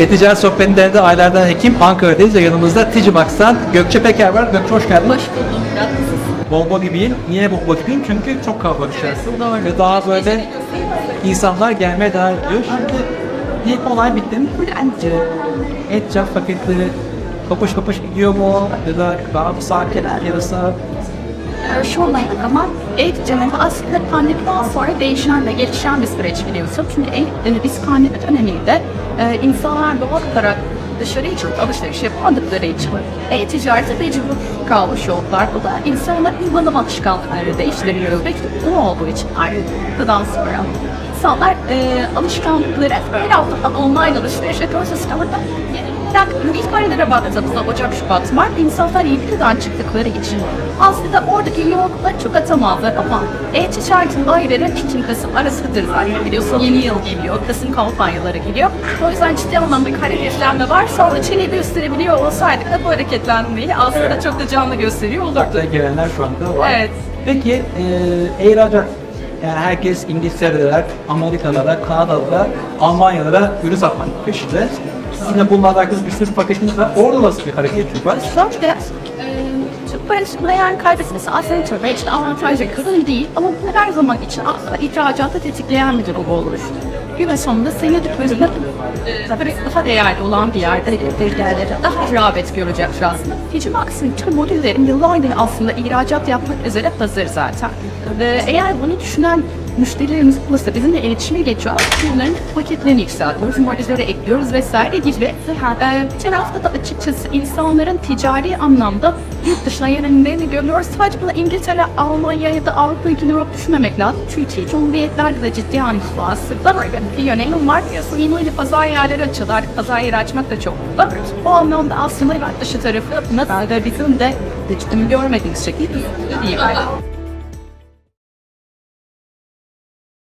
E-Ticaret Sohbetlerinde de aylardan Hekim Ankara'dayız ve yanımızda Ticimax'tan Gökçe Peker var. Gökçe hoş geldin. Hoş buldum. Nasılsın? Bomba gibiyim. Niye bomba gibiyim? Çünkü çok kalabalık içerisi. Doğru. Ve daha böyle insanlar gelmeye devam ediyor. Şimdi ilk olay bitti mi? Ee, et cap paketleri kapış kapış gidiyor mu? Ya da daha mı sakin yarısı? Ee, Şu olaydı ama e-ticaret aslında pandemiden sonra değişen ve gelişen bir süreç biliyorsun. Çünkü e- biz pandemi döneminde e, insanlar doğal olarak dışarıya çıkıp alışveriş yapamadıkları için e-ticarete mecbur kalmış oldular. Bu da insanların kullanım alışkanlıkları değiştiriyor ve bu olduğu için ayrıldıktan sonra insanlar e, alışkanlıkları böyle online alışveriş yapıyor sisteminde ilk aylara baktığımızda Ocak, Şubat, Mart insanlar ilgiden çıktıkları için aslında oradaki yoğunlukları çok atamazlar ama e-ticaretin ayların Ekim Kasım arasıdır zaten biliyorsun yeni yıl geliyor, Kasım kampanyaları geliyor. O yüzden ciddi anlamda bir hareketlenme var. Sonra çeneyi gösterebiliyor olsaydık da bu hareketlenmeyi aslında çok da canlı gösteriyor olurdu. Uzakta gelenler şu anda var. Evet. Peki e, ihracat yani herkes İngiltere'deler, Amerikalılara, Kanadalılara, Almanyalara ürün satmak peşinde. Yine bunlarla alakalı bir sürü paketimiz var. Orada nasıl bir hareketlilik var? Sonuçta e, Türk parasının değer kaybetmesi aslında tabii için avantajlı kırın değil ama bu her zaman için aslında ihracatı tetikleyen bir durum olur. Gün sonunda senin dükkanında e, daha değerli olan bir yerde değerlere daha rağbet görecektir aslında. Hiç aksine tüm modüllerin yıllardır aslında ihracat yapmak üzere hazır zaten. Ve eğer bunu düşünen müşterilerimiz olursa bizimle iletişime geçiyor. Ürünlerin paketlerini yükseltiyoruz, modellere ekliyoruz vesaire gibi. Ee, tarafta da açıkçası insanların ticari anlamda yurt dışına yönelimlerini görüyoruz. Sadece buna İngiltere, Almanya ya da Avrupa ülkeleri olarak düşünmemek lazım. Türkiye, Cumhuriyetlerde de ciddi anlamda aslında bir yönelim var. Yeni yeni pazar yerleri açıldı. Artık pazar yeri açmak da çok bak. O anlamda aslında yurt dışı tarafı nasıl da bizim de hiç görmediğimiz şekilde iyi.